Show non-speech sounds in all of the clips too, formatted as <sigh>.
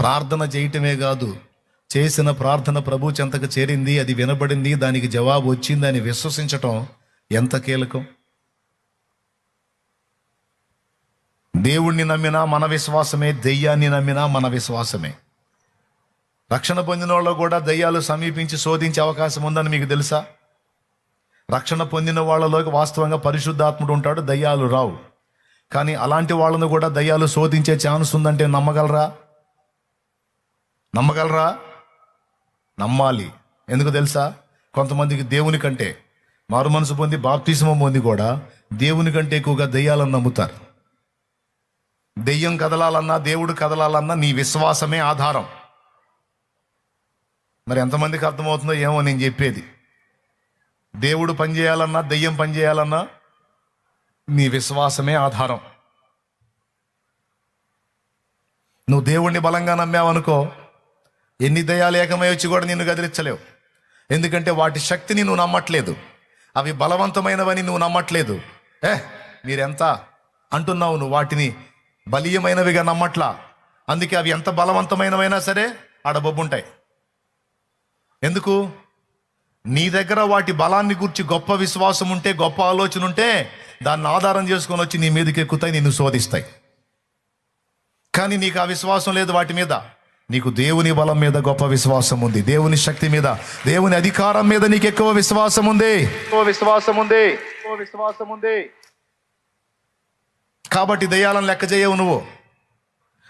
ప్రార్థన చేయటమే కాదు చేసిన ప్రార్థన ప్రభు చెంతకు చేరింది అది వినబడింది దానికి జవాబు వచ్చింది అని విశ్వసించటం ఎంత కీలకం? దేవుణ్ణి నమ్మినా మన విశ్వాసమే దెయ్యాన్ని నమ్మినా మన విశ్వాసమే. రక్షణ పొందిన వాళ్ళు కూడా దయ్యాలు సమీపించి శోధించే అవకాశం ఉందని మీకు తెలుసా? రక్షణ పొందిన వాళ్ళలోకి వాస్తవంగా పరిశుద్ధాత్ముడు ఉంటాడు దయ్యాలు రావు. కానీ అలాంటి వాళ్ళను కూడా దయ్యాలు శోధించే ఛాన్స్ ఉందంటే నమ్మగలరా? నమ్మగలరా? నమ్మాలి. ఎందుకు తెలుసా? కొంతమందికి దేవుని కంటే మారు మనసు పొంది బాప్తిసమం పొంది కూడా దేవుని కంటే ఎక్కువగా దెయ్యాలను నమ్ముతారు. దెయ్యం కదలాలన్నా దేవుడు కదలాలన్నా నీ విశ్వాసమే ఆధారం. మరి ఎంతమందికి అర్థమవుతుందో ఏమో నేను చెప్పేది. దేవుడు పనిచేయాలన్నా దెయ్యం పనిచేయాలన్నా నీ విశ్వాసమే ఆధారం. నువ్వు దేవుణ్ణి బలంగా నమ్మావనుకో ఎన్ని దయాలు ఏకమై వచ్చి కూడా నిన్ను గదిలించలేవు. ఎందుకంటే వాటి శక్తిని నువ్వు నమ్మట్లేదు. అవి బలవంతమైనవని నువ్వు నమ్మట్లేదు. ఏ మీరెంత అంటున్నావు నువ్వు వాటిని బలీయమైనవిగా నమ్మట్లా? అందుకే అవి ఎంత బలవంతమైనవైనా సరే ఆడ బొబ్బుంటాయి. ఎందుకు? నీ దగ్గర వాటి బలాన్ని గురించి గొప్ప విశ్వాసం ఉంటే గొప్ప ఆలోచన ఉంటే దాన్ని ఆధారం చేసుకొని వచ్చి నీ మీదకి ఎక్కుతాయి నిన్ను శోధిస్తాయి. కానీ నీకు ఆ విశ్వాసం లేదు వాటి మీద. నీకు దేవుని బలం మీద గొప్ప విశ్వాసం ఉంది. దేవుని శక్తి మీద దేవుని అధికారం మీద నీకు ఎక్కువ విశ్వాసం ఉంది. ఎక్కువ విశ్వాసం ఉంది. ఎక్కువ విశ్వాసం ఉంది. కాబట్టి దయ్యాలను లెక్క చేయవు నువ్వు.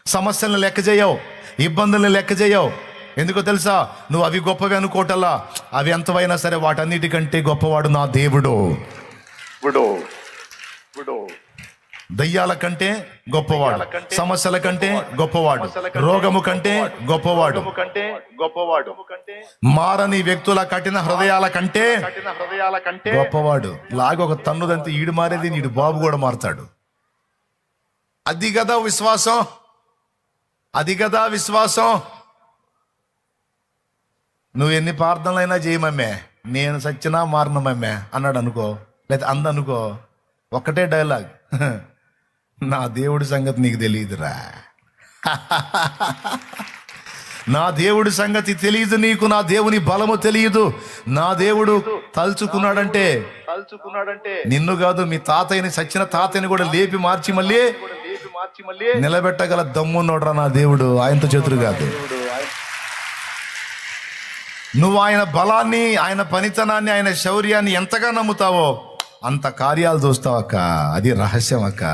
సమస్యలను లెక్క చేయవు. ఇబ్బందులను లెక్క చేయవు. ఎందుకో తెలుసా? నువ్వు అవి గొప్పవి అనుకోటల్లా. అవి ఎంతవైనా సరే వాటన్నిటికంటే గొప్పవాడు నా దేవుడు. దయ్యాల కంటే గొప్పవాడు. సమస్యల కంటే గొప్పవాడు. రోగము కంటే గొప్పవాడు. కంటే గొప్పవాడు. మారని వ్యక్తుల కఠిన హృదయాల కంటే హృదయాల కంటే గొప్పవాడు. లాగా ఒక తన్నుదంతే ఈడు మారేది నీడు బాబు కూడా మారతాడు. అది కదా విశ్వాసం. అది కదా విశ్వాసం. నువ్వు ఎన్ని ప్రార్థనలైనా చేయమమ్మే నేను సచ్చినా మారనమమ్మే అన్నాడు అనుకో. లేదా అందనుకో. ఒక్కటే డైలాగ్ <laughs> నా దేవుడి సంగతి నీకు తెలియదురా. నా దేవుడి సంగతి తెలియదు నీకు నా దేవుని బలము తెలియదు. నా దేవుడు తలుచుకున్నాడంటే తలుచుకున్నాడంటే నిన్ను కాదు మీ తాతయ్యని సచిన తాతయ్యని కూడా లేపి మార్చి మళ్ళీ కూడా లేపి మార్చి మళ్ళీ నిలబెట్టగల దమ్మున్నోడ్రా నా దేవుడు. ఆయనతో చేతులు కాదు. నువ్వు ఆయన బలాన్ని ఆయన పనితనాన్ని ఆయన శౌర్యాన్ని ఎంతగా నమ్ముతావో అంత కార్యాలు చూస్తావక్క అది రహస్యం అక్క.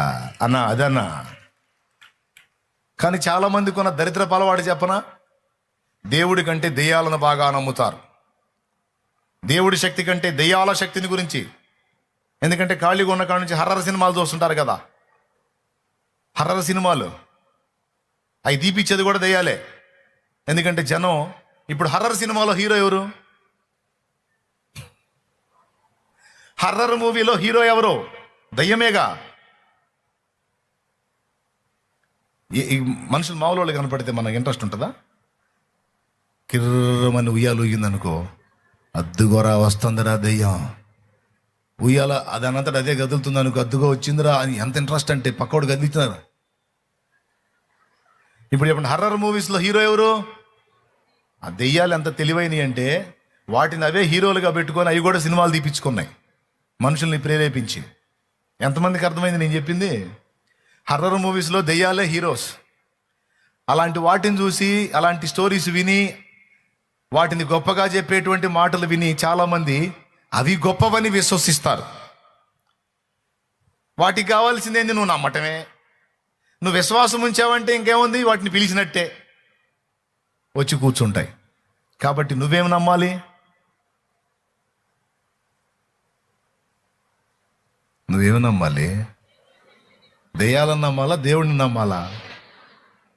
అన్న అదన్నా. కానీ చాలా మంది కొన్న దరిద్ర పలవాడు చెప్పనా? దేవుడి కంటే దెయ్యాలను బాగా నమ్ముతారు. దేవుడి శక్తి కంటే దెయ్యాల శక్తిని గురించి. ఎందుకంటే ఖాళీగా ఉన్న కాడ నుంచి హర్రర్ సినిమాలు చూస్తుంటారు కదా. హర్రర్ సినిమాలు. అవి తీపిచ్చేది కూడా దెయ్యాలే. ఎందుకంటే జనం ఇప్పుడు హర్రర్ సినిమాలో హీరో ఎవరు? హర్రర్ మూవీలో హీరో ఎవరు? దయ్యమేగా? ఈ- మనుషులు మామూలు వాళ్ళు కనపడితే మనకు ఇంట్రెస్ట్ ఉంటుందా? కిర్రమని ఉయ్యాలు ఊగిందనుకో అద్దుగోరా వస్తుందిరా దెయ్యం. ఉయ్యాల అదనంతట అదే గదులుతుంది అనుకో అద్దుగా వచ్చిందిరా అని ఎంత ఇంట్రెస్ట్ అంటే పక్కోడు కదులుతున్నారు ఇప్పుడు చెప్పండి హర్రర్ మూవీస్లో హీరో ఎవరు? ఆ దెయ్యాలు ఎంత తెలివైనవి అంటే వాటిని అవే హీరోలుగా పెట్టుకొని అవి కూడా సినిమాలు తీపించుకున్నాయి మనుషుల్ని ప్రేరేపించి ఎంతమందికి అర్థమైంది నేను చెప్పింది? హర్రర్ మూవీస్లో దెయ్యాలే హీరోస్ అలాంటి వాటిని చూసి అలాంటి స్టోరీస్ విని వాటిని గొప్పగా చెప్పేటువంటి మాటలు విని చాలామంది అవి గొప్పవని విశ్వసిస్తారు. వాటికి కావాల్సిందేంది నువ్వు నమ్మటమే. నువ్వు విశ్వాసం ఉంచావంటే ఇంకేముంది? వాటిని పిలిచినట్టే. వచ్చి కూర్చుంటాయి. కాబట్టి నువ్వేం నమ్మాలి? నువ్వేమి నమ్మాలి? దెయ్యాలను నమ్మాలా? దేవుడిని నమ్మాలా?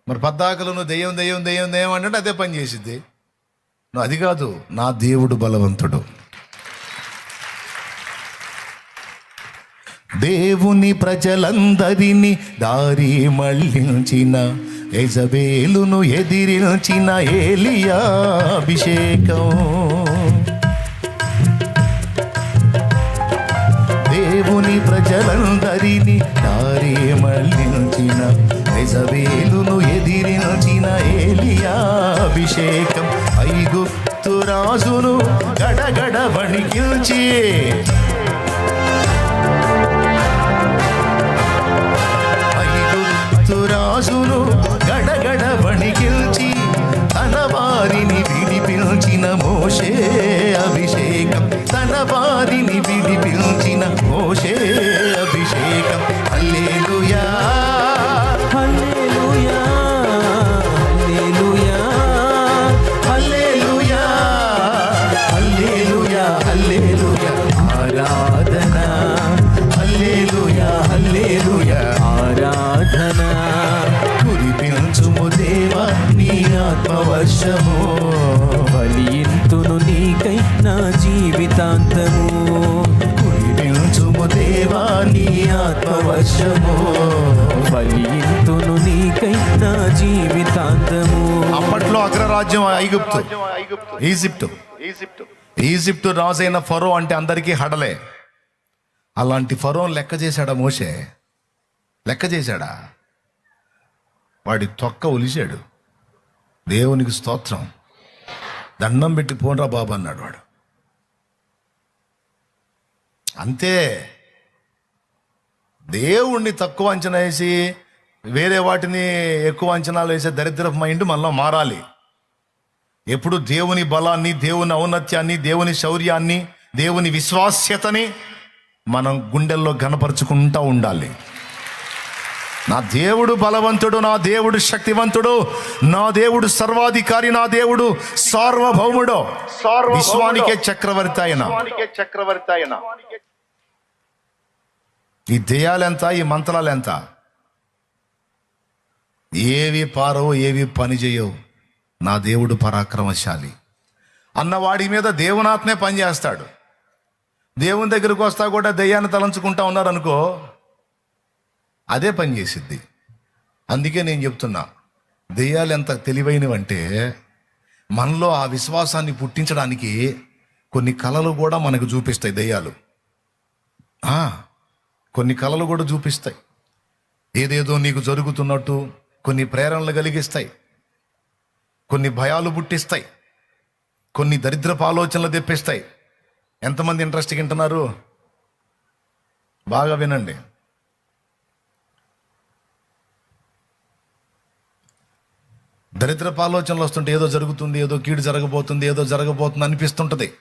మరి పద్దాకలు నువ్వు దెయ్యం దెయ్యం దెయ్యం దెయ్యం అంటే అదే పని చేసిద్ది. నువ్వు అది కాదు నా దేవుడు బలవంతుడు. దేవుని ప్రజలందరినీ దారి మళ్ళించిన యజబేలును ఎదిరించిన ఏలియా అభిషేకం. ప్రజలందరినీ దారి మళ్ళించిన ఎజబేలును ఎదిరించిన ఏలియా అభిషేకం. ఐగుప్తు రాజును గడగడ వణికిల్చి ఐగుప్తు రాజును గడగడ వణికిల్చి తన వారిని విడిపించిన మోషే అభిషేకం. తన వారిని విడిపించిన ఐగుప్తు ఈజిప్టు ఈజిప్టు ఈజిప్టు రాజైన ఫరో అంటే అందరికీ హడలే. అలాంటి ఫరో లెక్క చేశాడా మోషే? లెక్క చేశాడా? వాడి తొక్క ఒలిచాడు దేవునికి స్తోత్రం. దండం పెట్టి పోన్రా బాబు అన్నాడు వాడు. అంతే. దేవుణ్ణి తక్కువ అంచనా వేసి వేరే వాటిని ఎక్కువ అంచనాలు వేసే దరిద్రపు మైండ్ మనలో మారాలి. ఎప్పుడు దేవుని బలాన్ని దేవుని ఔన్నత్యాన్ని దేవుని శౌర్యాన్ని దేవుని విశ్వాస్యతని మనం గుండెల్లో గనపరుచుకుంటూ ఉండాలి. నా దేవుడు బలవంతుడు నా దేవుడు శక్తివంతుడు నా దేవుడు సర్వాధికారి నా దేవుడు సార్వభౌముడు. విశ్వానికే చక్రవర్తి ఆయన చక్రవర్తి ఆయన ఈ దెయ్యాలెంత ఈ మంత్రాలు ఎంత? ఏవి పారవు ఏవి పని చేయవు. నా దేవుడు పరాక్రమశాలి. అన్నవాడి మీద దేవునాత్మే పనిచేస్తాడు. దేవుని దగ్గరకు వస్తా కూడా దయ్యాన్ని తలంచుకుంటా ఉన్నారనుకో అదే పని చేసిద్ది. అందుకే నేను చెప్తున్నా దెయ్యాలు ఎంత తెలివైనవంటే మనలో ఆ విశ్వాసాన్ని పుట్టించడానికి కొన్ని కళలు కూడా మనకు చూపిస్తాయి దెయ్యాలు. కొన్ని కళలు కూడా చూపిస్తాయి. ఏదేదో నీకు జరుగుతున్నట్టు కొన్ని ప్రేరణలు కలిగిస్తాయి. కొన్ని భయాలు పుట్టిస్తాయి. కొన్ని దరిద్రపు ఆలోచనలు తెప్పిస్తాయి. ఎంతమంది ఇంట్రెస్ట్ వింటున్నారు? బాగా వినండి. దరిద్రపు ఆలోచనలు వస్తుంటే ఏదో జరుగుతుంది ఏదో కీడు జరగబోతుంది ఏదో జరగబోతుంది అనిపిస్తుంటుంది.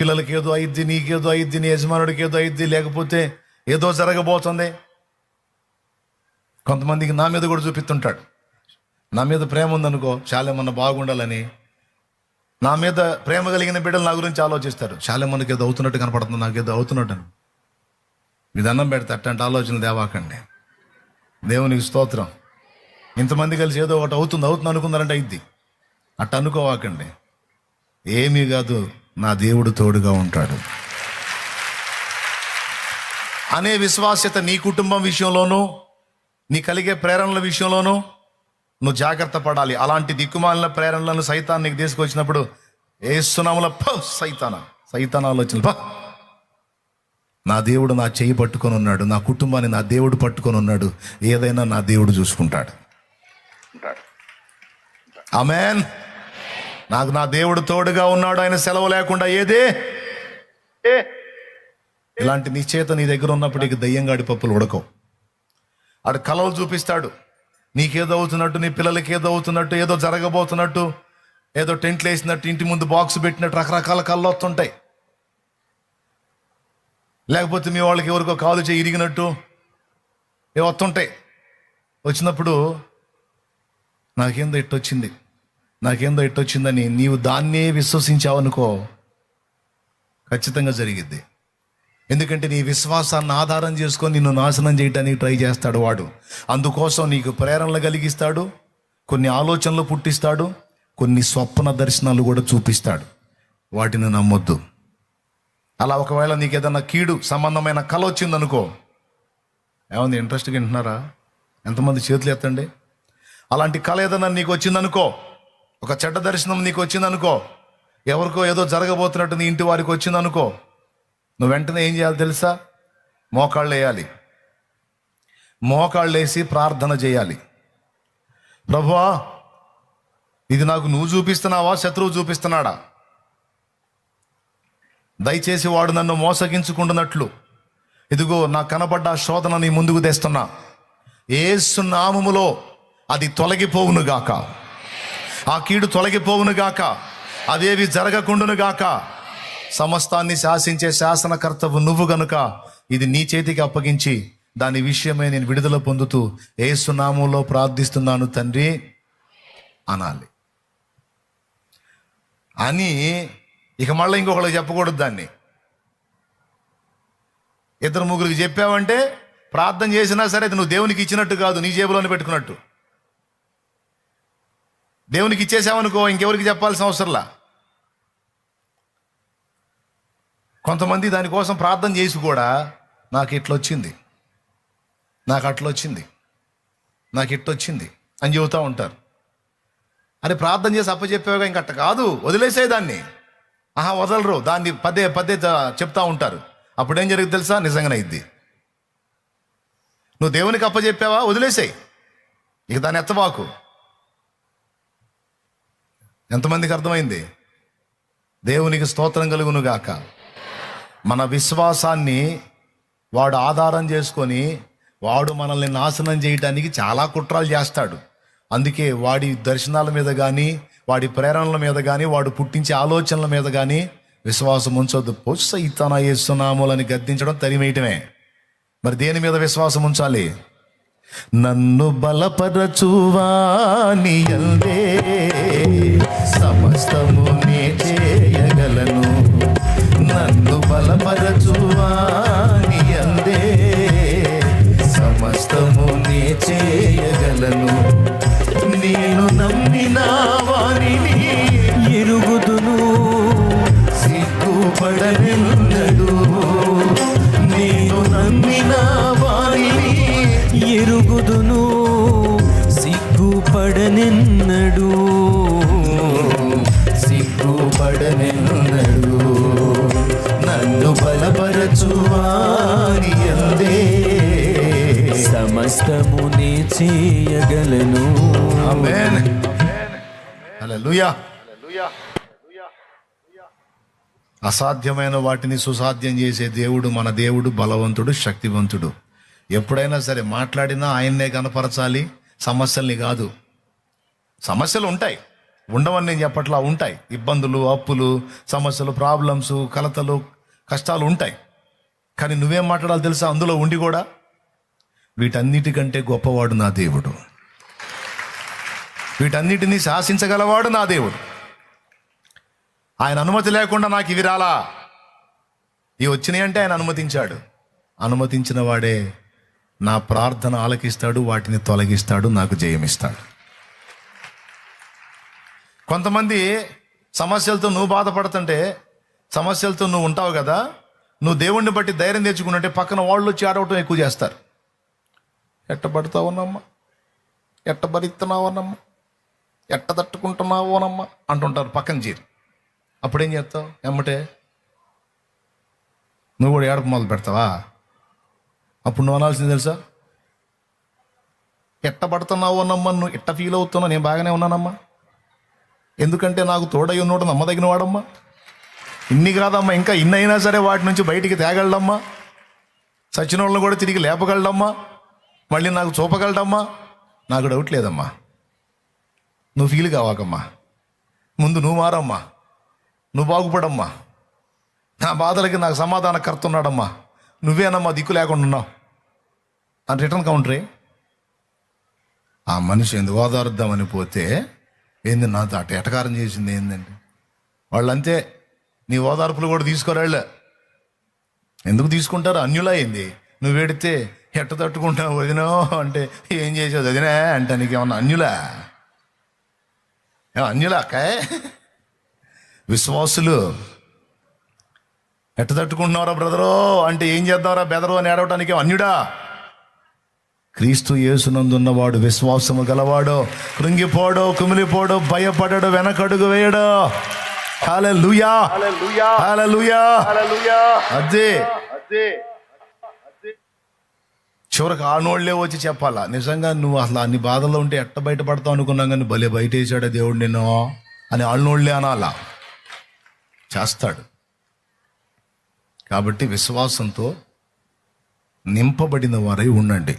పిల్లలకి ఏదో అయిద్ది నీకేదో అయిద్ది నీ యజమానుడికి ఏదో అయిద్ది లేకపోతే ఏదో జరగబోతుంది. కొంతమందికి నా మీద కూడా చూపిస్తుంటాడు. నా మీద ప్రేమ ఉందనుకో చాలేమన్నా బాగుండాలని. నా మీద ప్రేమ కలిగిన బిడ్డలు నా గురించి ఆలోచిస్తారు. చాలా ఏదో అవుతున్నట్టు కనపడుతుంది నాకు ఏదో అవుతున్నట్టు మీద అన్నం పెడితే అట్టంటే ఆలోచన దేవాకండి. దేవునికి స్తోత్రం. ఇంతమంది కలిసి ఏదో ఒకటి అవుతుంది అవుతుంది అనుకున్నారంటే అయింది అట్ట అనుకోవాకండి. ఏమీ కాదు నా దేవుడు తోడుగా ఉంటాడు. అనే విశ్వాస్యత నీ కుటుంబం విషయంలోనూ నీ కలిగే ప్రేరణల విషయంలోనూ నువ్వు జాగ్రత్త పడాలి. అలాంటి దిక్కుమాలిన ప్రేరణలను సైతానికి తీసుకొచ్చినప్పుడు ఏ సునాముల ప సైతాన. సైతాన ఆలోచనలు ప. నా దేవుడు నా చెయ్యి పట్టుకొని ఉన్నాడు. నా కుటుంబాన్ని నా దేవుడు పట్టుకొని ఉన్నాడు. ఏదైనా నా దేవుడు చూసుకుంటాడు. Amen amen. నాకు నా దేవుడు తోడుగా ఉన్నాడు. ఆయన సెలవు లేకుండా ఏదే? ఏ? ఇలాంటి నిశ్చేత నీ దగ్గర ఉన్నప్పటికీ దయ్యంగాడి పప్పులు ఉడకవు. ఆడు కలలు చూపిస్తాడు. నీకేదో అవుతున్నట్టు నీ పిల్లలకి ఏదో అవుతున్నట్టు ఏదో జరగబోతున్నట్టు ఏదో టెంట్లు వేసినట్టు ఇంటి ముందు బాక్స్ పెట్టినట్టు రకరకాల కళ్ళు వస్తుంటాయి. లేకపోతే మీ వాళ్ళకి ఎవరికో కాలు చేయి ఇరిగినట్టు ఏ వస్తుంటాయి. వచ్చినప్పుడు నాకేందో ఇట్టొచ్చింది నాకేందో ఇట్టొచ్చిందని నీవు దాన్నే విశ్వసించావనుకో ఖచ్చితంగా జరిగిద్ది. ఎందుకంటే నీ విశ్వాసాన్ని ఆధారం చేసుకొని నిన్ను నాశనం చేయడానికి ట్రై చేస్తాడు వాడు. అందుకోసం నీకు ప్రేరణలు కలిగిస్తాడు కొన్ని ఆలోచనలు పుట్టిస్తాడు కొన్ని స్వప్న దర్శనాలు కూడా చూపిస్తాడు. వాటిని నమ్మొద్దు. అలా ఒకవేళ నీకు ఏదైనా కీడు సంబంధమైన కళ వచ్చిందనుకో ఏమంది ఇంట్రెస్ట్గా వింటున్నారా? ఎంతమంది చేతులు ఎత్తండి? అలాంటి కళ ఏదైనా నీకు వచ్చిందనుకో ఒక చెడ్డ దర్శనం నీకు వచ్చిందనుకో ఎవరికో ఏదో జరగబోతున్నట్టు నీ ఇంటి వారికి వచ్చిందనుకో నువ్వు వెంటనే ఏం చేయాలి తెలుసా? మోకాళ్ళు వేయాలి. మోకాళ్ళు వేసి ప్రార్థన చేయాలి. ప్రభువా ఇది నాకు నువ్వు చూపిస్తున్నావా? శత్రువు చూపిస్తున్నాడా? దయచేసి వాడు నన్ను మోసగించుకుంటున్నట్లు. ఇదిగో నా కనబడ్డ శోధన నీ ముందుకు తెస్తున్నా. ఏసు నామములో అది తొలగిపోవును గాక. ఆ కీడు తొలగిపోవును గాక. అదేవి జరగకుండును గాక. సమస్తాన్ని శాసించే శాసనకర్తవు నువ్వు గనుక ఇది నీ చేతికి అప్పగించి దాని విషయమై నేను విడుదల పొందుతూ ఏసు నామంలో ప్రార్థిస్తున్నాను తండ్రి అనాలి. అని ఇక మళ్ళీ ఇంకొకళ్ళకి చెప్పకూడదు దాన్ని. ఇద్దరు ముగ్గురికి చెప్పావంటే ప్రార్థన చేసినా సరే అది నువ్వు దేవునికి ఇచ్చినట్టు కాదు నీ జేబులోనే పెట్టుకున్నట్టు. దేవునికి ఇచ్చేసావనుకో ఇంకెవరికి చెప్పాల్సిన అవసరంలా? కొంతమంది దానికోసం ప్రార్థన చేసి కూడా నాకు ఇట్లొచ్చింది. నాకు అట్లొచ్చింది. నాకు ఇట్టొచ్చింది అని చెబుతూ ఉంటారు. అని ప్రార్థన చేసి అప్పచెప్పేవాగా ఇంకట్ట కాదు. వదిలేసేదాన్ని ఆహా వదలరు. దాన్ని పదే పదే చెప్తా ఉంటారు. అప్పుడేం ఏం తెలుసా? నిజంగానే ఇద్ది నువ్వు దేవునికి అప్పచెప్పావా? వదిలేసేయి ఇక దాన్ని ఎత్తవాకు ఎంతమందికి అర్థమైంది? దేవునికి స్తోత్రం కలుగును గాక మన విశ్వాసాన్ని వాడు ఆధారం చేసుకొని వాడు మనల్ని నాశనం చేయడానికి చాలా కుట్రాలు చేస్తాడు. అందుకే వాడి దర్శనాల మీద కానీ వాడి ప్రేరణల మీద కానీ వాడు పుట్టించే ఆలోచనల మీద కానీ విశ్వాసం ఉంచొద్దు. పొస్స ఇతన చేస్తున్నాములని గద్దించడం తరిమేయటమే. మరి దేని మీద విశ్వాసం ఉంచాలి? నన్ను బలపరచువాని సమస్తము హల్లెలూయా. అసాధ్యమైన వాటిని సుసాధ్యం చేసే దేవుడు మన దేవుడు బలవంతుడు శక్తివంతుడు. ఎప్పుడైనా సరే మాట్లాడినా ఆయన్నే కనపరచాలి సమస్యల్ని కాదు. సమస్యలు ఉంటాయి. ఉండవని నేను చెప్పట్లా ఉంటాయి. ఇబ్బందులు అప్పులు సమస్యలు ప్రాబ్లమ్స్ కలతలు కష్టాలు ఉంటాయి. కానీ నువ్వేం మాట్లాడాలి తెలుసా? అందులో ఉండి కూడా. వీటన్నిటికంటే గొప్పవాడు నా దేవుడు. వీటన్నిటినీ శాసించగలవాడు నా దేవుడు. ఆయన అనుమతి లేకుండా నాకు ఇవి రాలా? ఇవి వచ్చినాయంటే ఆయన అనుమతించాడు. అనుమతించిన వాడే నా ప్రార్థన ఆలకిస్తాడు వాటిని తొలగిస్తాడు నాకు జయమిస్తాడు. కొంతమంది సమస్యలతో నువ్వు బాధపడుతుంటే సమస్యలతో నువ్వు ఉంటావు కదా నువ్వు దేవుణ్ణి బట్టి ధైర్యం తెచ్చుకున్నట్టే పక్కన వాళ్ళు వచ్చి ఆడవటం ఎక్కువ చేస్తారు. ఎట్ట పడతావునమ్మా ఎట్ట భరిస్తున్నావునమ్మా ఎట్ట తట్టుకుంటున్నావునమ్మా అంటుంటారు పక్కన చేరి అప్పుడేం చేస్తావు? ఎమ్మటే నువ్వు కూడా ఏడపు మొదలు పెడతావా? అప్పుడు నువ్వు అనాల్సింది తెలుసా? ఎట్ట పడుతున్నావోనమ్మా నువ్వు ఎట్ట ఫీల్ అవుతున్నావు? నేను బాగానే ఉన్నానమ్మా. ఎందుకంటే నాకు తోడై ఉన్నోడు నమ్మదగిన వాడమ్మా. ఇన్ని కాదమ్మా ఇంకా ఇన్నైనా సరే వాటి నుంచి బయటికి తేగలడమ్మా. సచిన వాళ్ళని కూడా తిరిగి లేపగలడమ్మా. మళ్ళీ నాకు చూపగలడమ్మా. నాకు డౌట్ లేదమ్మా. నువ్వు ఫీల్ కావాకమ్మా. ముందు నువ్వు మారమ్మా. నువ్వు బాగుపడమ్మా. నా బాధలకి నాకు సమాధాన కర్త ఉన్నాడమ్మా. నువ్వేనమ్మా దిక్కు లేకుండా ఉన్నావు. అని రిటర్న్ కౌంటరే ఆ మనిషి ఎందుకు ఓదారుద్దామని పోతే ఏంది నాతో అట ఎటకారం చేసింది ఏందండి వాళ్ళంతే నీ ఓదార్పులు కూడా తీసుకురాళ్ళ. ఎందుకు తీసుకుంటారు? అన్యులా ఏంది నువ్వు పెడితే ఎట్ట తట్టుకుంటావు వదినో అంటే ఏం చేసావు వదినా అంటే నీకేమన్నా అన్యులా? ఏ అన్యులా అక్కాయ్ విశ్వాసులు. ఎట్ట తట్టుకుంటున్నారా బ్రదరో? అంటే ఏం చేద్దాంరా బెదరు అని ఏడవటానికి అన్యుడా? క్రీస్తు యేసునందున్నవాడు విశ్వాసము గలవాడు కృంగిపోడు కుమిలిపోడు భయపడడు వెనకడుగు వేయడు. అదే చివరికి ఆనోళ్ళే వచ్చి చెప్పాలా? నిజంగా నువ్వు అసలు అన్ని బాధల్లో ఉంటే ఎట్ట బయటపడతావు అనుకున్నాం కానీ భలే బయట వేసాడా దేవుడు నిన్ను అని ఆళ్ళనోళ్ళే అనాలా? చేస్తాడు. కాబట్టి విశ్వాసంతో నింపబడిన వారై ఉండండి.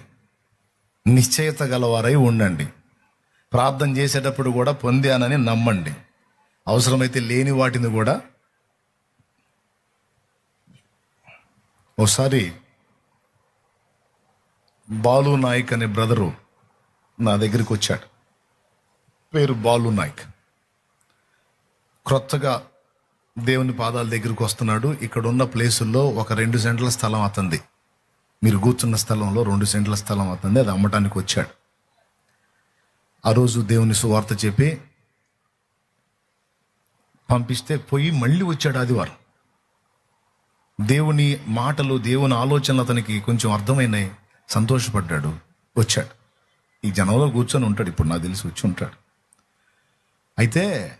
నిశ్చయత గలవారై ఉండండి. ప్రార్థన చేసేటప్పుడు కూడా పొందానని నమ్మండి. అవసరమైతే లేని వాటిని కూడా ఒకసారి బాలు నాయక్ అనే బ్రదరు నా దగ్గరికి వచ్చాడు. పేరు బాలు నాయక్. క్రొత్తగా దేవుని పాదాల దగ్గరికి వస్తున్నాడు. ఇక్కడ ఉన్న ప్లేసుల్లో ఒక రెండు సెంట్ల స్థలం అతంది మీరు కూర్చున్న స్థలంలో రెండు సెంట్ల స్థలం అతంది అది అమ్మటానికి వచ్చాడు. ఆ రోజు దేవుని సువార్త చెప్పి పంపిస్తే పోయి మళ్ళీ వచ్చాడు ఆదివారం. దేవుని మాటలు దేవుని ఆలోచనలు అతనికి కొంచెం అర్థమైనాయి. సంతోషపడ్డాడు వచ్చాడు. ఈ జనంలో కూర్చొని ఉంటాడు ఇప్పుడు నాకు తెలిసి వచ్చి ఉంటాడు. అయితే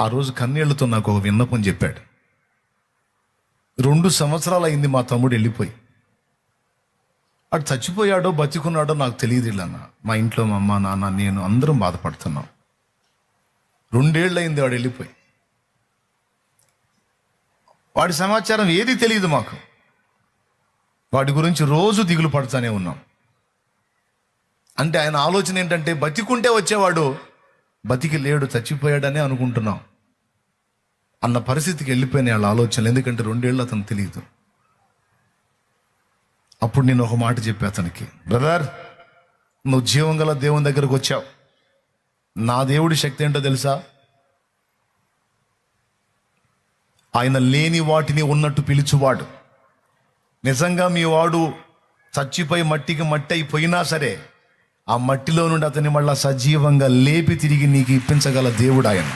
ఆ రోజు కన్నీళ్ళతో నాకు ఒక విన్నపం చెప్పాడు. రెండు సంవత్సరాలు అయింది మా తమ్ముడు వెళ్ళిపోయి. అటు చచ్చిపోయాడో బతికున్నాడో నాకు తెలియదు అన్న. మా ఇంట్లో మా అమ్మ నాన్న నేను అందరం బాధపడుతున్నాం. రెండేళ్ళు అయింది వాడు వెళ్ళిపోయి. వాడి సమాచారం ఏది తెలియదు మాకు. వాటి గురించి రోజు దిగులు పడుతూనే ఉన్నాం. అంటే ఆయన ఆలోచన ఏంటంటే బతికుంటే వచ్చేవాడు బతికి లేడు చచ్చిపోయాడనే అనుకుంటున్నాం. అన్న పరిస్థితికి వెళ్ళిపోయిన వాళ్ళ ఆలోచనలు ఎందుకంటే రెండేళ్ళు అతను తెలియదు. అప్పుడు నేను ఒక మాట చెప్పా అతనికి బ్రదర్ నువ్వు జీవం గల దేవుని దగ్గరకు వచ్చావు. నా దేవుడి శక్తి ఏంటో తెలుసా? ఆయన లేని వాటిని ఉన్నట్టు పిలుచువాడు. నిజంగా మీ వాడు చచ్చిపోయి మట్టికి మట్టి అయిపోయినా సరే ఆ మట్టిలో నుండి అతని మళ్ళా సజీవంగా లేపి తిరిగి నీకు ఇప్పించగల దేవుడు ఆయన.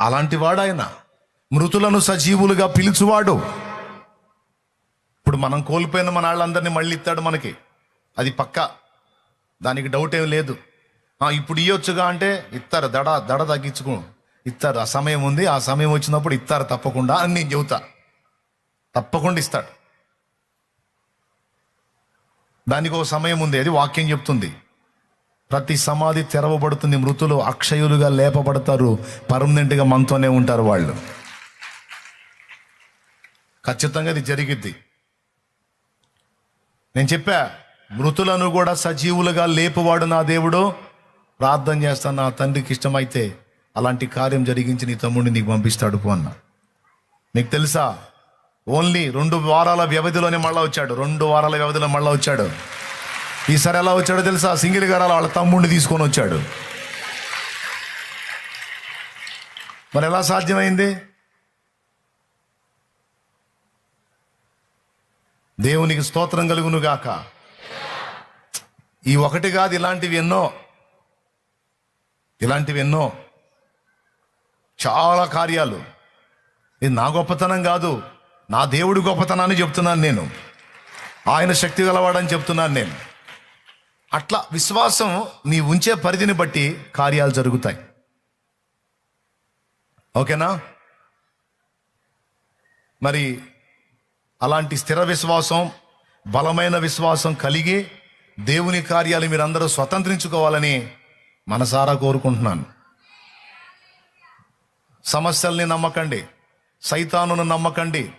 అలాంటి వాడు ఆయన మృతులను సజీవులుగా పిలుచువాడు. ఇప్పుడు మనం కోల్పోయిన మన వాళ్ళందరినీ మళ్ళీ ఇస్తాడు మనకి. అది పక్క. దానికి డౌట్ ఏం లేదు. ఇప్పుడు ఇవ్వచ్చుగా అంటే ఇస్తారు దడ దడ తగ్గించుకో ఇస్తారు ఆ సమయం ఉంది ఆ సమయం వచ్చినప్పుడు ఇస్తారు తప్పకుండా అని నేను చెబుతా. తప్పకుండా ఇస్తాడు. దానికి ఒక సమయం ఉంది అది వాక్యం చెప్తుంది. ప్రతి సమాధి తెరవబడుతుంది మృతులు అక్షయులుగా లేపబడతారు పర్మనెంట్గా మనతోనే ఉంటారు వాళ్ళు. ఖచ్చితంగా ఇది జరిగిద్ది. నేను చెప్పా మృతులను కూడా సజీవులుగా లేపువాడు నా దేవుడు ప్రార్థన చేస్తాను నా తండ్రికి ఇష్టమైతే అలాంటి కార్యం జరిగించి నీ తమ్ముడిని నీకు పంపిస్తాడు పో అన్న. నీకు తెలుసా? ఓన్లీ రెండు వారాల వ్యవధిలోనే మళ్ళా వచ్చాడు. రెండు వారాల వ్యవధిలో మళ్ళా వచ్చాడు. ఈసారి ఎలా వచ్చాడో తెలుసా? సింగిల్ గారు వాళ్ళ తమ్ముడిని తీసుకొని వచ్చాడు. మరి ఎలా సాధ్యమైంది? దేవునికి స్తోత్రం కలుగును గాక ఈ ఒకటి కాదు ఇలాంటివి ఎన్నో ఇలాంటివి ఎన్నో. చాలా కార్యాలు. ఇది నా గొప్పతనం కాదు నా దేవుడి గొప్పతనాన్ని చెప్తున్నాను నేను. ఆయన శక్తి గలవాడని చెప్తున్నాను నేను. అట్లా విశ్వాసం నీ ఉంచే పరిధిని బట్టి కార్యాలు జరుగుతాయి. ఓకేనా? మరి అలాంటి స్థిర విశ్వాసం బలమైన విశ్వాసం కలిగి దేవుని కార్యాలు మీరందరూ స్వతంత్రించుకోవాలని మనసారా కోరుకుంటున్నాను. సమస్యల్ని నమ్మకండి సైతానును నమ్మకండి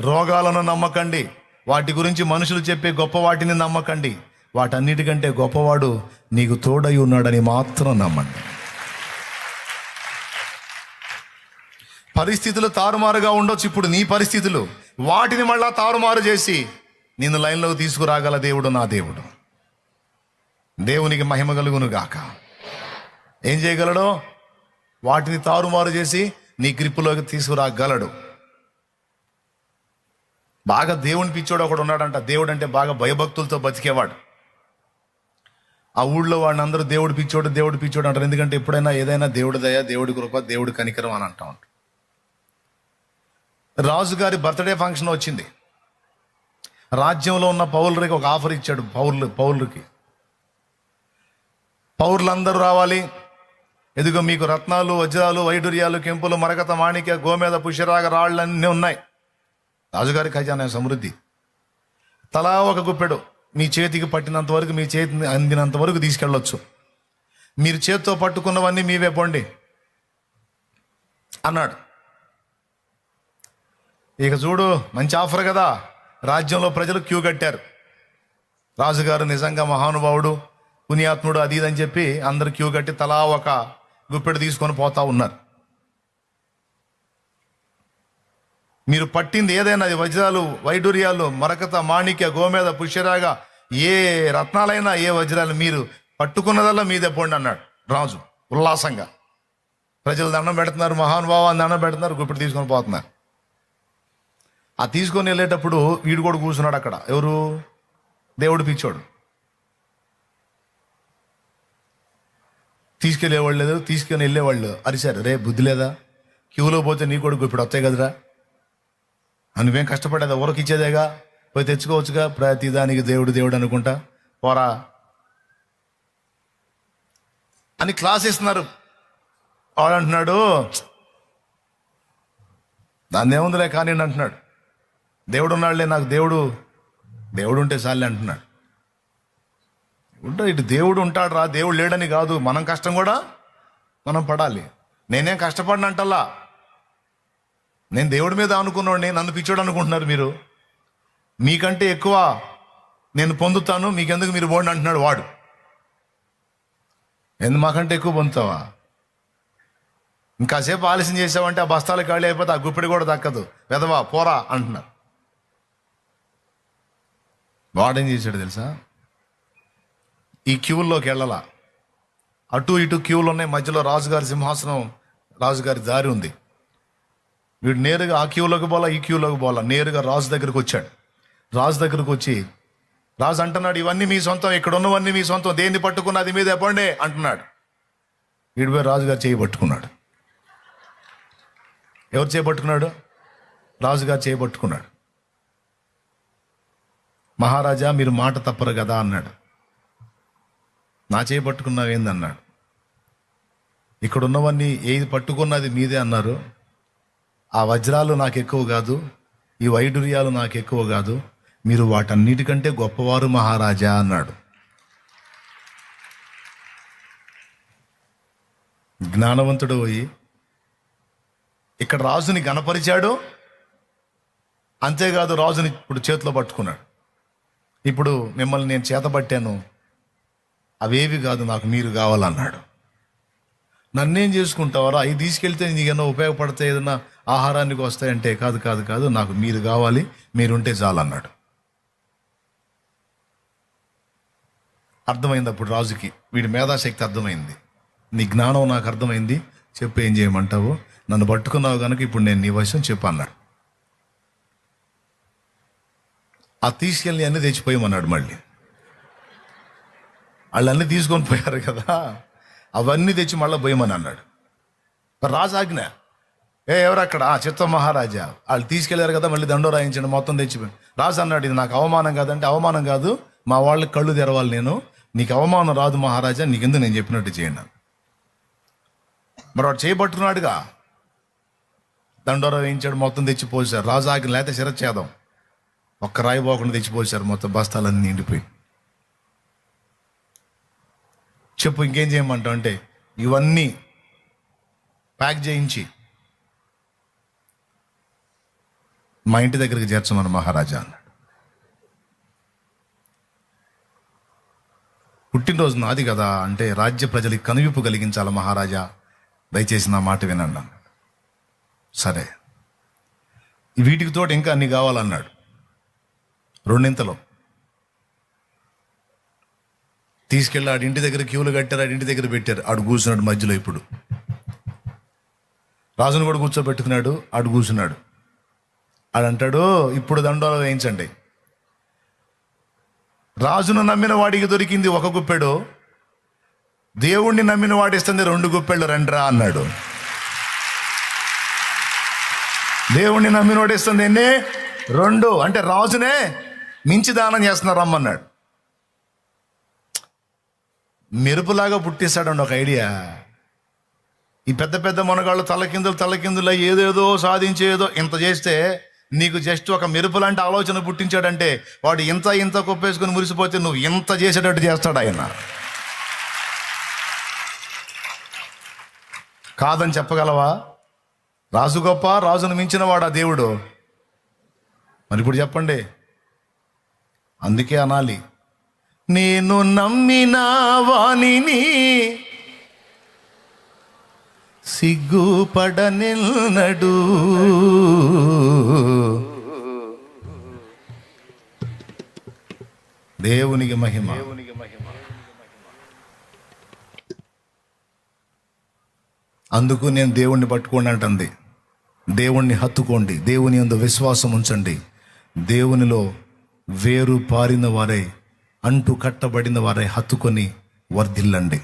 రోగాలను నమ్మకండి వాటి గురించి మనుషులు చెప్పే గొప్ప వాటిని నమ్మకండి. వాటన్నిటికంటే గొప్పవాడు నీకు తోడై ఉన్నాడని మాత్రం నమ్మండి. పరిస్థితులు తారుమారుగా ఉండొచ్చు ఇప్పుడు నీ పరిస్థితులు. వాటిని మళ్ళా తారుమారు చేసి నిన్ను లైన్లోకి తీసుకురాగల దేవుడు నా దేవుడు. దేవునికి మహిమ కలుగును గాక ఏం చేయగలడు? వాటిని తారుమారు చేసి నీ గ్రిప్పులోకి తీసుకురాగలడు. బాగా దేవుని పిచ్చోడు ఒకడు ఉన్నాడంట. దేవుడు అంటే బాగా భయభక్తులతో బతికేవాడు. ఆ ఊళ్ళో వాడిని అందరూ దేవుడు పిచ్చోడు దేవుడు పిచ్చోడు అంటారు. ఎందుకంటే ఎప్పుడైనా ఏదైనా దేవుడి దయ దేవుడి కృప దేవుడి కనికరం అని అంటా ఉంటారు. రాజుగారి బర్త్డే ఫంక్షన్ వచ్చింది. రాజ్యంలో ఉన్న పౌరులకి ఒక ఆఫర్ ఇచ్చాడు పౌరులు పౌరులకి. పౌరులందరూ రావాలి. ఎదుగు మీకు రత్నాలు వజ్రాలు వైడూర్యాలు కెంపులు మరకత మాణిక్య గోమేద పుష్యరాగ రాళ్ళన్నీ ఉన్నాయి. రాజుగారి ఖజానా సమృద్ధి. తలా ఒక గుప్పెడు మీ చేతికి పట్టినంత వరకు మీ చేతిని అందినంత వరకు తీసుకెళ్ళొచ్చు. మీరు చేత్తో పట్టుకున్నవన్నీ మీవే పొండి. అన్నాడు. ఇక చూడు మంచి ఆఫర్ కదా. రాజ్యంలో ప్రజలు క్యూ కట్టారు. రాజుగారు నిజంగా మహానుభావుడు పుణ్యాత్ముడు అది ఇది అని చెప్పి అందరు క్యూ కట్టి తలా ఒక గుప్పెడు తీసుకొని పోతా ఉన్నారు. మీరు పట్టింది ఏదైనా అది వజ్రాలు వైడూర్యాలు మరకత మాణిక్య గోమేద పుష్యరాగ ఏ రత్నాలైనా ఏ వజ్రాలు మీరు పట్టుకున్నదల్లా మీదే పోండి అన్నాడు రాజు ఉల్లాసంగా. ప్రజలు దండం పెడుతున్నారు మహానుభావాన్ని దండం పెడుతున్నారు గుప్పెడు తీసుకొని పోతున్నారు. ఆ తీసుకొని వెళ్ళేటప్పుడు వీడు కూడా కూర్చున్నాడు అక్కడ. ఎవరు? దేవుడు పిచ్చోడు. తీసుకెళ్ళేవాళ్ళు లేదు తీసుకొని వెళ్ళేవాళ్ళు. అరిశారు రే బుద్ధి లేదా? క్యూలో పోతే నీ కొడుకు ఇప్పుడు వస్తాయి కదరా? ఆ, నువ్వేం కష్టపడేదా? ఊరకు ఇచ్చేదేగా? పోయి తెచ్చుకోవచ్చుగా? ప్రతిదానికి దేవుడు దేవుడు అనుకుంటా. పోరా. అని క్లాస్ ఇస్తున్నారు వాడు అంటున్నాడు దాన్ని ఏముందిలే కానీ అంటున్నాడు. దేవుడు ఉన్నాడులే నాకు దేవుడు. దేవుడు ఉంటే చాలే అంటున్నాడు. ఉంటా ఇటు దేవుడు ఉంటాడు రా దేవుడు లేడని కాదు. మనం కష్టం కూడా మనం పడాలి. నేనేం కష్టపడిన అంటల్లా? నేను దేవుడి మీద అనుకున్నాడిని నన్ను పిచ్చోడు అనుకుంటున్నారు మీరు. మీకంటే ఎక్కువ నేను పొందుతాను మీకెందుకు మీరు పోండి అంటున్నాడు వాడు. ఎందుకు మాకంటే ఎక్కువ పొందుతావా? ఇంకాసేపు ఆలస్యం చేసావంటే ఆ బస్తాలు ఖాళీ అయిపోతే ఆ గుప్పిడి కూడా దక్కదు. వెదవా పోరా అంటున్నారు. వాడేం చేశాడు తెలుసా? ఈ క్యూల్లోకి వెళ్ళాల? అటు ఇటు క్యూలు ఉన్నాయి మధ్యలో రాజుగారి సింహాసనం రాజుగారి దారి ఉంది. వీడు నేరుగా ఆ క్యూలోకి పోలా ఈ క్యూలోకి పోలా. నేరుగా రాజు దగ్గరకు వచ్చాడు. రాజు దగ్గరకు వచ్చి రాజు అంటున్నాడు ఇవన్నీ మీ సొంతం ఇక్కడ ఉన్నవన్నీ మీ సొంతం. దేన్ని పట్టుకున్నది మీద ఎప్పండి అంటున్నాడు. వీడి పోయి రాజుగారు చేయి పట్టుకున్నాడు. ఎవరు చేపట్టుకున్నాడు రాజుగారు చేపట్టుకున్నాడు మహారాజా మీరు మాట తప్పరు కదా అన్నాడు. నా చేయి పట్టుకున్నావు ఏందన్నాడు? ఇక్కడ ఉన్నవన్నీ ఏది పట్టుకున్నది మీదే అన్నారు. ఆ వజ్రాలు నాకు ఎక్కువ కాదు ఈ వైడూర్యాలు నాకు ఎక్కువ కాదు మీరు వాటన్నిటికంటే గొప్పవారు మహారాజా అన్నాడు. జ్ఞానవంతుడు పోయి ఇక్కడ రాజుని గణపరిచాడు? అంతేకాదు రాజుని ఇప్పుడు చేతిలో పట్టుకున్నాడు. ఇప్పుడు మిమ్మల్ని నేను చేతబట్టాను. అవేవి కాదు నాకు మీరు కావాలన్నాడు. నన్నేం చేసుకుంటావారా? అవి తీసుకెళ్తే నీకేమో ఉపయోగపడతాయి? ఏదన్నా ఆహారానికి వస్తాయంటే కాదు కాదు కాదు నాకు మీరు కావాలి మీరుంటే చాలన్నాడు. అర్థమైంది అప్పుడు రాజుకి. వీడి మేధాశక్తి అర్థమైంది. నీ జ్ఞానం నాకు అర్థమైంది. చెప్పు ఏం చేయమంటావు? నన్ను పట్టుకున్నావు కనుక ఇప్పుడు నేను నీ వయసు చెప్పు అన్నాడు. ఆ తీసుకెళ్ళి అన్నీ తెచ్చిపోయామన్నాడు మళ్ళీ. వాళ్ళన్నీ తీసుకొని పోయారు కదా. అవన్నీ తెచ్చి మళ్ళీ పోయమని అన్నాడు. మరి రాజు ఆజ్ఞ ఏ ఎవరు అక్కడ? ఆ చిత్త మహారాజా. వాళ్ళు తీసుకెళ్ళారు కదా మళ్ళీ దండో రాయించండి మొత్తం తెచ్చిపోయి రాజు అన్నాడు ఇది నాకు అవమానం కాదంటే అవమానం కాదు. మా వాళ్ళకి కళ్ళు తెరవాలి నేను. నీకు అవమానం రాదు మహారాజా నీకెందుకు నేను చెప్పినట్టు చేయండి మరి వాడు చేయబట్టుకున్నాడుగా దండోర వేయించాడు మొత్తం తెచ్చి పోసారు. రాజు ఆజ్ఞ లేకపోతే శిరచ్ఛేదం ఒక్క రాయి పోకుండా తెచ్చిపోసారు మొత్తం బస్తాలన్నీ నిండిపోయి. చెప్పు ఇంకేం చేయమంటావు? అంటే ఇవన్నీ ప్యాక్ చేయించి మా ఇంటి దగ్గరికి చేర్చమని మహారాజా అన్నాడు. పుట్టినరోజు నాది కదా అంటే రాజ్య ప్రజలకి కనువిప్పు కలిగించాలి మహారాజా? దయచేసి నా మాట వినండి అన్నాడు. సరే. వీటికి తోడు ఇంకా అన్ని కావాలన్నాడు. రెండింతలో తీసుకెళ్ళి ఆడి ఇంటి దగ్గర క్యూలు కట్టారు ఆడి ఇంటి దగ్గర పెట్టారు. ఆడు కూర్చున్నాడు మధ్యలో ఇప్పుడు. రాజును కూడా కూర్చోబెట్టుకున్నాడు ఆడు కూర్చున్నాడు. ఆడంటాడు ఇప్పుడు దండోలు వేయించండి. రాజును నమ్మిన వాడికి దొరికింది ఒక గుప్పెడు. దేవుణ్ణి నమ్మిన వాడిస్తుంది రెండు గుప్పెళ్ళు రండిరా అన్నాడు. దేవుణ్ణి నమ్మిన వాడిస్తుంది ఎన్ని? రెండు. అంటే రాజునే మించి దానం చేస్తున్నారు రమ్మన్నాడు మెరుపులాగా పుట్టిస్తాడండి ఒక ఐడియా. ఈ పెద్ద పెద్ద మునగాళ్ళు తలకిందులు తలకిందులు ఏదేదో సాధించేదో ఇంత చేస్తే నీకు జస్ట్ ఒక మెరుపు లాంటి ఆలోచన పుట్టించాడంటే వాడు ఇంత ఇంత కుప్పేసుకుని మురిసిపోతే నువ్వు ఇంత చేసేటట్టు చేస్తాడు ఆయన. కాదని చెప్పగలవా? రాజు గొప్ప రాజును మించిన వాడా దేవుడు? మరి ఇప్పుడు చెప్పండి. అందుకే అనాలి. నేను నమ్మిన వాణిని సిగ్గుపడనిల్నడు దేవునికి మహిమ. అందుకు నేను దేవుణ్ణి పట్టుకోండి అంటుంది. దేవుణ్ణి హత్తుకోండి. దేవుని యందు విశ్వాసం ఉంచండి. దేవునిలో వేరు పారిన వారై అంటు కట్టబడిన వారే హత్తుకొని వర్ధిల్లండి.